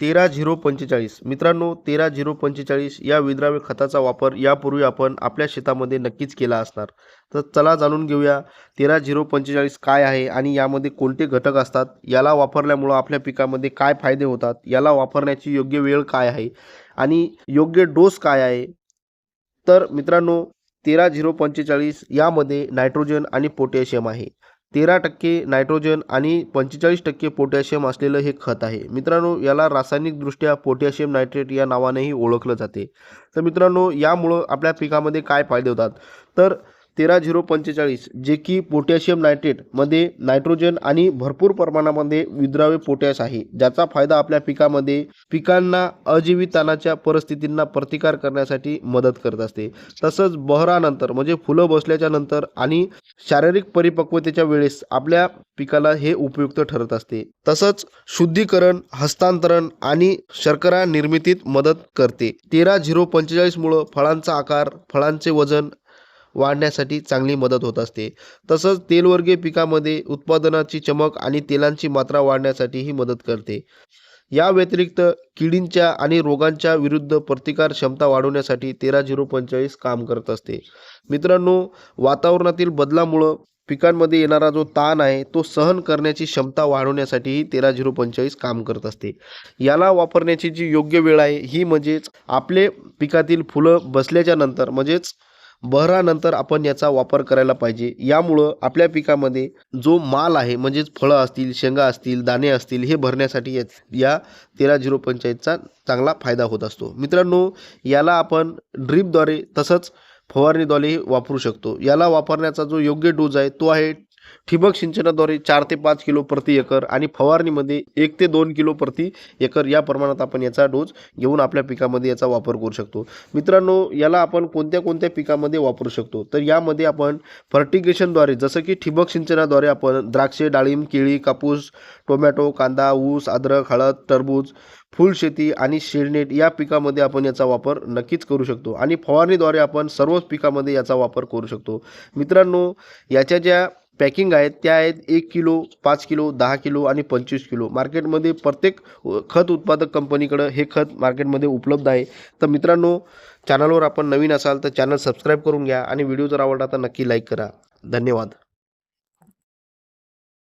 तेरा झिरो पंचेचाळीस. मित्रांनो तेरा झिरो पंचेचाळीस या विद्राव्य खताचा वापर यापूर्वी आपण आपल्या शेतामध्ये नक्कीच केला असणार. तर चला जाणून घेऊया तेरा झिरो पंचेचाळीस काय आहे आणि यामध्ये कोणते घटक असतात? याला वापरल्यामुळं आपल्या पिकामध्ये काय फायदे होतात? याला वापरण्याची योग्य वेळ काय आहे? आणि योग्य डोस काय आहे? तर मित्रांनो तेरा झिरो पंचेचाळीस यामध्ये नायट्रोजन आणि पोटॅशियम आहे. तेरा टक्के नायट्रोजन आणि पंचेचाळीस टक्के पोटॅशियम असलेलं हे खत आहे. मित्रांनो याला रासायनिकदृष्ट्या पोटॅशियम नायट्रेट या नावानेही ओळखलं जाते. तर मित्रांनो यामुळं आपल्या पिकामध्ये काय फायदे होतात? तर तेरा झिरो पंचेचाळीस जे की पोटॅशियम नायट्रेटमध्ये नायट्रोजन आणि भरपूर प्रमाणामध्ये विद्राव्य पोटॅश आहे ज्याचा फायदा आपल्या पिकामध्ये पिकांना अजीवितानाच्या परिस्थितींना प्रतिकार करण्यासाठी मदत करत असते. तसंच बहरानंतर म्हणजे फुलं बसल्याच्या नंतर आणि शारीरिक परिपक्वतेच्या वेळेस आपल्या पिकाला हे उपयुक्त ठरत असते. तसंच शुद्धीकरण हस्तांतरण आणि शर्करा निर्मितीत मदत करते. तेरा झिरो पंचेचाळीसमुळं फळांचा आकार फळांचे वजन वाढण्यासाठी चांगली मदत होत असते. तसंच तेलवर्गीय पिकामध्ये उत्पादनाची चमक आणि तेलांची मात्रा वाढण्यासाठीही मदत करते. या व्यतिरिक्त किडींच्या आणि रोगांच्या विरुद्ध प्रतिकार क्षमता वाढवण्यासाठी तेरा झिरो पंचेचाळीस काम करत असते. मित्रांनो वातावरणातील बदलामुळं पिकांमध्ये येणारा जो ताण आहे तो सहन करण्याची क्षमता वाढवण्यासाठीही तेरा झिरो पंचेचाळीस काम करत असते. याला वापरण्याची जी योग्य वेळ आहे ही म्हणजेच आपले पिकातील फुलं बसल्याच्या नंतर म्हणजेच बहरानंतर आपण याचा वापर करायला पाहिजे. यामुळं आपल्या पिकामध्ये जो माल आहे म्हणजेच फळं असतील शेंगा असतील दाणे असतील हे भरण्यासाठी या तेरा झिरो पंचायतचा चांगला फायदा होत असतो. मित्रांनो याला आपण ड्रीपद्वारे तसंच फवारणीद्वारे वापरू शकतो. याला वापरण्याचा जो योग्य डोज आहे तो आहे ठिबक सिंचनाद्वारे चार ते पाच किलो प्रति एकर आणि फवारणीमध्ये एक ते दोन किलो प्रति एकर या प्रमाणात आपण याचा डोस घेऊन आपल्या पिकामध्ये याचा वापर करू शकतो. मित्रांनो याला आपण कोणत्या कोणत्या पिकामध्ये वापरू शकतो? तर यामध्ये आपण फर्टिगेशनद्वारे जसं की ठिबक सिंचनाद्वारे आपण द्राक्षे डाळिंब केळी कापूस टोमॅटो कांदा ऊस अद्रक हळद टरबूज फुलशेती आणि शेडनेट या पिकामध्ये आपण याचा वापर नक्कीच करू शकतो. आणि फवारणीद्वारे आपण सर्वच पिकामध्ये याचा वापर करू शकतो. मित्रांनो याच्या ज्या पॅकिंग आहेत त्या आहेत एक किलो पाच किलो दहा किलो आणि पंचवीस किलो. मार्केटमध्ये प्रत्येक खत उत्पादक कंपनीकडं हे खत मार्केटमध्ये उपलब्ध आहे. तर मित्रांनो चॅनलवर आपण नवीन असाल तर चॅनल सबस्क्राईब करून घ्या आणि व्हिडिओ जर आवडला तर नक्की लाईक करा. धन्यवाद.